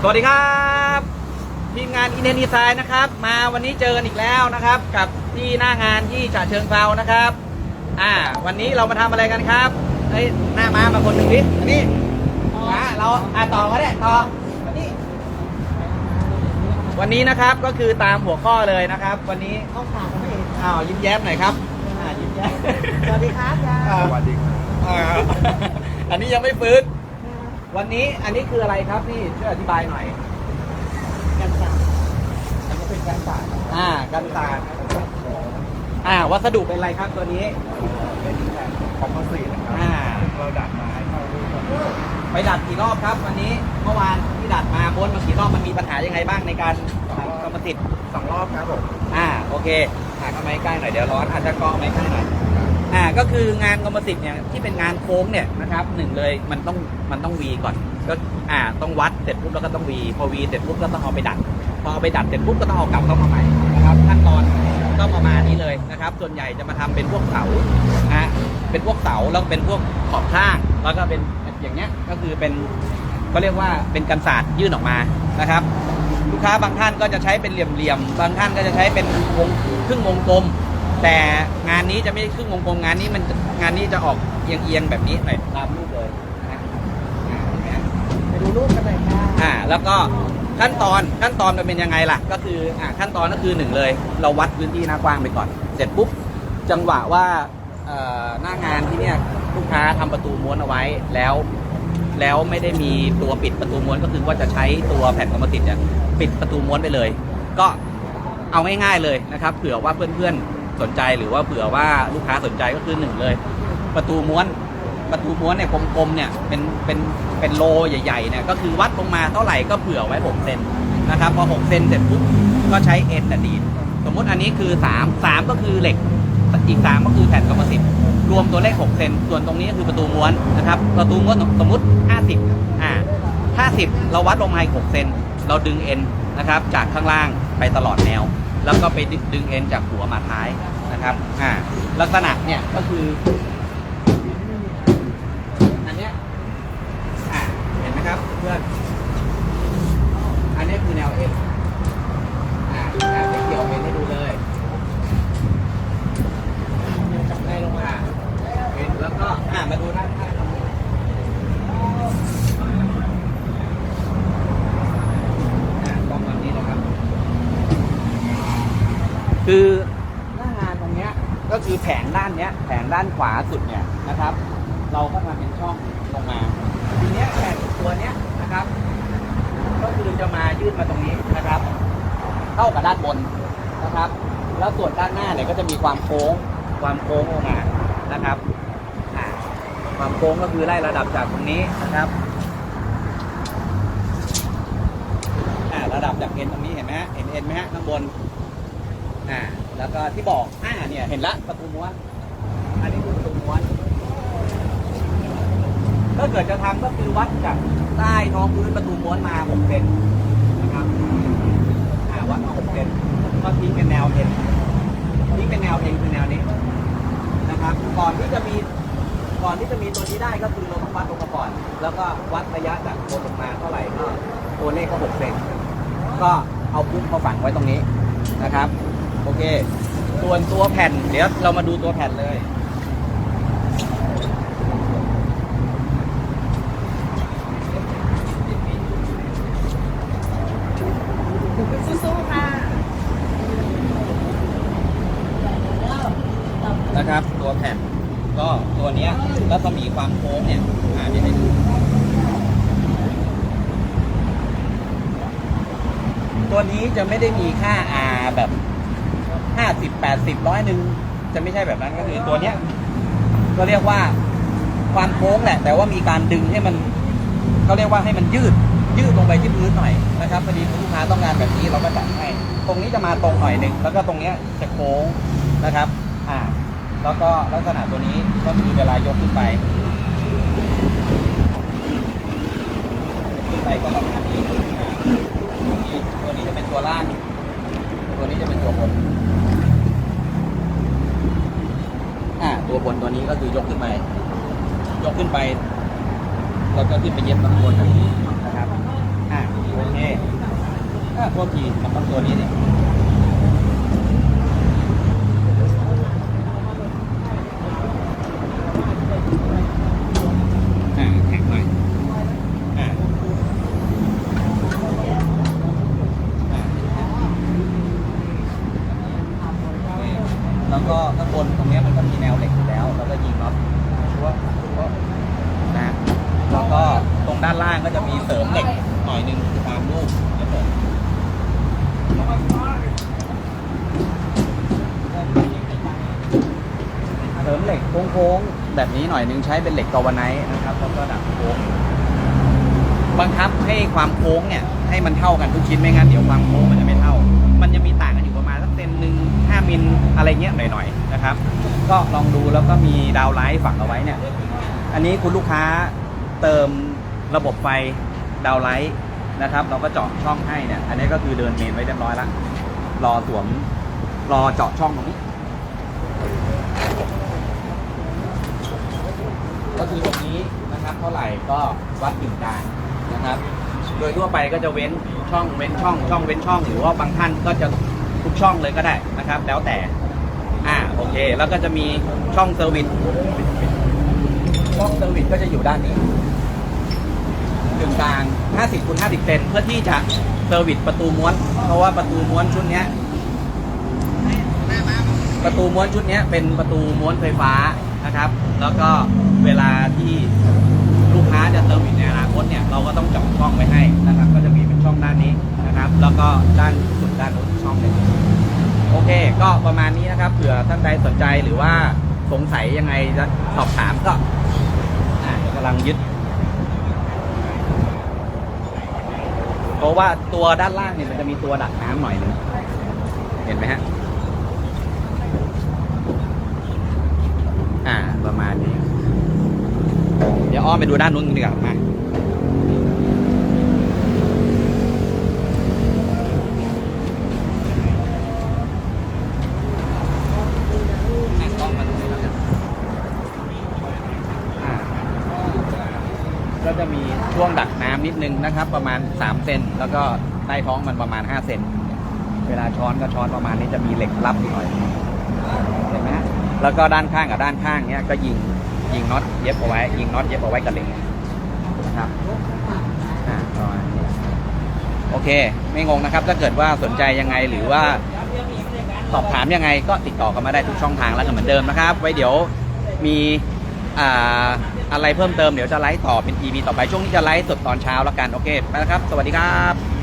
สวัสดีครับทีมงานอินเทนดีไซน์นะครับ มาวันนี้เจอกันอีกแล้วนะครับ กับที่หน้างานที่ฉะเชิงเทรานะครับ อ่า วันนี้เรามาทำอะไรกันครับเฮ้ยหน้ามามาคนหนึ่งดิอันนี้มาเราอ่าต่อก็ได้ต่ออันนี้ วันนี้นะครับก็คือตามหัวข้อเลยนะครับ วันนี้ห้องข่าวของพี่เอกอ้าวยิ้มแย้มหน่อยครับอ่ายิ้มแย้มสวัสดีครับยายอ่าสวัสดีครับอ่าอันนี้ยังไม่ฟื้น วันนี้อันนี้คืออะไรครับพี่ช่วยอธิบายหน่อย กันสั่งอันนี้เป็นกันศาสตร์อ่า กันศาสตร์อ่า วัสดุเป็นอะไรครับตัวนี้ เป็นแผ่นคอมโพสิตนะครับอ่า เราดัดมาให้เข้ารูปแบบไปดัดกี่รอบครับ วันนี้เมื่อวานที่ดัดมาบนมากี่รอบมันมีปัญหายังไงบ้างในการทำกรรมติดสองรอบครับผม อ่า โอเคหาเข้ามาใกล้หน่อยเดี๋ยวร้อนอาจจะเกาะไม่ใกล้หน่อย อ่าก็คืองานกรรมสิทธิ์เนี่ยที่เป็นงานโค้งเนี่ยนะครับหนึ่งเลยมันต้องมันต้องวีก่อนก็อ่าต้องวัดเสร็จปุ๊บแล้วก็ต้องวีพอวีเสร็จปุ๊บก็ต้องเอาไปดัด พอเอาไปดัดเสร็จปุ๊บก็ต้องเอากลับเข้ามาใหม่นะครับขั้นตอนก็ประมาณนี้เลยนะครับ ส่วนใหญ่จะมาทำเป็นพวกเสานะฮะเป็นพวกเสาแล้วก็เป็นพวกขอบข้างแล้วก็เป็นอย่างเงี้ยก็คือเป็นก็เรียกว่าเป็นกันศาสตร์ยื่นออกมานะครับ ลูกค้าบางท่านก็จะใช้เป็นเหลี่ยมๆบางท่านก็จะใช้เป็นวงครึ่งวงกลม แต่งานนี้จะไม่ใช่ครึ่งวงกลมงานนี้มันงานนี้จะออกเอียงๆแบบนี้หน่อยตามรูปเลยนะฮะอ่าเห็นไหมไปดูรูปกันหน่อยค่ะอ่าแล้วก็ขั้นตอนขั้นตอนมันเป็นยังไงล่ะ ก็คืออ่าขั้นตอนก็คือหนึ่งเลย เราวัดพื้นที่หน้ากว้างไปก่อน เสร็จปุ๊บจังหวะว่าเอ่อหน้างานที่เนี่ยลูกค้าทำประตูม้วนเอาไว้แล้ว แล้วไม่ได้มีตัวปิดประตูม้วนก็คือว่าจะใช้ตัวแผ่นคอมโพสิตเนี่ยปิดประตูม้วนไปเลย ก็เอาง่ายๆเลยนะครับ เผื่อว่าเพื่อนๆ สนใจหรือว่าเผื่อว่าลูกค้าสนใจก็คือหนึ่งเลย ประตูม้วนประตูม้วนเนี่ยกลมๆเนี่ยเป็นเป็นเป็นโลใหญ่ๆเนี่ยก็คือวัดลงมาเท่าไหร่ก็เผื่อไว้6เซนนะครับพอ6เซนเสร็จปุ๊บก็ใช้เอ็นดีดสมมุติอันนี้คือ3 3ก็คือเหล็กอีก 3 ก็คือแผ่นคอมโพสิตรวมตัวเลข6เซนส่วนตรงนี้ก็คือประตูม้วนนะครับประตูม้วนสมมติ 50อ่า50 เราวัดลงมาอีก6เซนเราดึงเอ็นนะครับจากข้างล่างไปตลอดแนว แล้วก็ไปดึงเอ็นจากหัวมาท้ายนะครับอ่าลักษณะเนี่ยก็คือ อันเนี้ย อ่า เห็นไหมครับเพื่อน อันนี้คือแนวเอ็นอ่าแนวที่เกี่ยวเอ็นให้ดูเลยได้ลงมาเอ็นแล้วก็ อ่า มาดูด้านข้างอ่ากล้องแบบนี้นะครับ คือหน้างานตรงเนี้ยก็คือแผงด้านเนี้ยแผงด้านขวาสุดเนี่ยนะครับ เราก็ทำเป็นช่องลงมาทีเนี้ยแผ่นตัวเนี้ยนะครับ ก็คือจะมายื่นมาตรงนี้นะครับ เข้ากับด้านบนนะครับ แล้วส่วนด้านหน้าเนี่ยก็จะมีความโค้งความโค้งลงมานะครับความโค้งก็คือไล่ระดับจากตรงนี้นะครับระดับจากเอ็นตรงนี้เห็นไหมเห็นเอ็นไหมฮะข้างบน อ่าแล้วก็ที่บอกอ่าเนี่ยเห็นละประตูม้วนอันนี้คือประตูม้วนถ้าเกิดจะทำก็คือวัดจากใต้ท้องพื้นประตูม้วนมา6เซนนะครับอ่าวัดมา6เซนก็ทิ้งเป็นแนวเอ็นทิ้งเป็นแนวเอ็นคือแนวนี้นะครับ ก่อนที่จะมีก่อนที่จะมีตัวนี้ได้ก็คือเราต้องวัดลงมาก่อน แล้วก็วัดระยะจากโคนลงมาเท่าไหร่ก็ตัวเลขก็6เซนก็เอาปุ๊บมาฝังไว้ตรงนี้นะครับ โอเค ส่วนตัวแผ่น เดี๋ยวเรามาดูตัวแผ่นเลย สู้ๆค่ะนะครับ ตัวแผ่น ก็ตัวเนี้ยแล้วก็มีความโค้งเนี่ยอ่าเดี๋ยวให้ดูตัวนี้จะไม่ได้มีค่า R แบบ ห้าสิบแปดสิบร้อยหนึ่งจะไม่ใช่แบบนั้นก็คือตัวเนี้ย ก็เรียกว่าความโค้งแหละ แต่ว่ามีการดึงให้มันเขาเรียกว่าให้มันยืดยืดลงไปที่พื้นหน่อยนะครับพอดีลูกค้าต้องการแบบนี้เราก็จัดให้ ตรงนี้จะมาตรงหน่อยหนึ่งแล้วก็ตรงเนี้ยจะโค้งนะครับ อ่า แล้วก็ลักษณะตัวนี้ก็คือเวลายกขึ้นไปขึ้นไปก็ประมาณนี้อ่าตัวนี้ตัวนี้จะเป็นตัวล่าง ตัวนี้จะเป็นตัวบน อ่า ตัวบ นี้ก็คือยกขึ้นไปยกขึ้นไปแล้วก็ขึ้นไปเย็บตรงบนแบบนี้นะครับอ่าโอเคทษทีกับตัวนี้เนี่ยแข็งหน่อยแล้วก็ข้างบนตรงนี้มันก็มีแนวเหล็กอ ยู่แล้วแล้วก็ยิงน็อตชัวร์ชัวร์นะแล้วก็ตรงด้านล่างก็จะมีเสริมเหล็กหน่อยหนึงตามรูปครับผมเสริมเหล็กโค้งๆแบบนี้หน่อยหนึงใช้เป็นเหล็กกาวาไนท์นะครับแล้วก็ดัดโค้งบังคับให้ความโค้งเนี่ยให้มันเท่ากันทุกชิ้นไม่งั้นเดี๋ยวความโค้งมันจะไม่เท่า มันจะมีต่างกันอยู่ประมาณสัก มิลอะไรเงี้ยหน่อยๆนะครับ ก็ลองดูแล้วก็มีดาวไลท์ฝังเอาไว้เนี่ย อันนี้คุณลูกค้าเติมระบบไฟดาวไลท์นะครับ เราก็เจาะช่องให้เนี่ย อันนี้ก็คือเดินเมนไว้เรียบร้อยแล้วรอสวมรอเจาะช่องตรงนี้ก็คือตรงนี้นะครับ เท่าไหร่ก็วัดกึ่งกลางนะครับ โดยทั่วไปก็จะเว้นช่องเว้นช่องช่องเว้นช่อง หรือว่าบางท่านก็จะ ทุกช่องเลยก็ได้นะครับ แล้วแต่อ่าโอเค แล้วก็จะมีช่องเซอร์วิสช่องเซอร์วิสก็จะอยู่ด้านนี้กึ่งกลาง 50คูณ50 เซนเพื่อที่จะเซอร์วิสประตูม้วน เพราะว่าประตูม้วนชุดนี้ประตูม้วนชุดนี้เป็นประตูม้วนไฟฟ้านะครับ แล้วก็เวลาที่ลูกค้าจะเซอร์วิสในอนาคตเนี่ยเราก็ต้องเจาะช่องไว้ให้นะครับ ก็จะมีเป็นช่องด้านนี้นะครับ แล้วก็ด้านสุดด้านโน้ นอีกช่องหนึ่งโอเค ก็ประมาณนี้นะครับเผื่อท่านใดสนใจหรือว่าสงสัยยังไงจะสอบถามก็อ่าเดี๋ยวกำลังยึด เพราะว่าตัวด้านล่างเนี่ยมันจะมีตัวดักน้ำหน่อยหนึงเห็นไหมฮะ อ่า ประมาณนี้ เดี๋ยวอ้อมไปดูด้านนู้นกันดีกว่ามา แม่งกล้องมาตรงนี้แล้วกันอ่าก็จะมี ช่วงดักน้ำนิดนึงนะครับ ประมาณ3เซนแล้วก็ใต้ท้องมันประมาณ5เซนเวลาช้อนก็ช้อนประมาณนี้จะมีเหล็กรับหน่อยเห็นไหมแล้วก็ด้านข้างกับด้านข้างเนี้ยก็ยิงยิงน็อตเย็บเอาไว้ ยิงน็อตเย็บเอาไว้กับเหล็กนะครับโอเค ไม่งงนะครับ ถ้าเกิดว่าสนใจยังไงหรือว่าสอบถามยังไงก็ติดต่อกันมาได้ทุกช่องทางแล้วกันเหมือนเดิมนะครับ ไว้เดี๋ยวมีอ่า อะไรเพิ่มเติมเดี๋ยวจะไลฟ์ต่อเป็น EP ต่อไปช่วงนี้จะไลฟ์สดตอนเช้าแล้วกันโอเคไปแล้วครับ สวัสดีครับ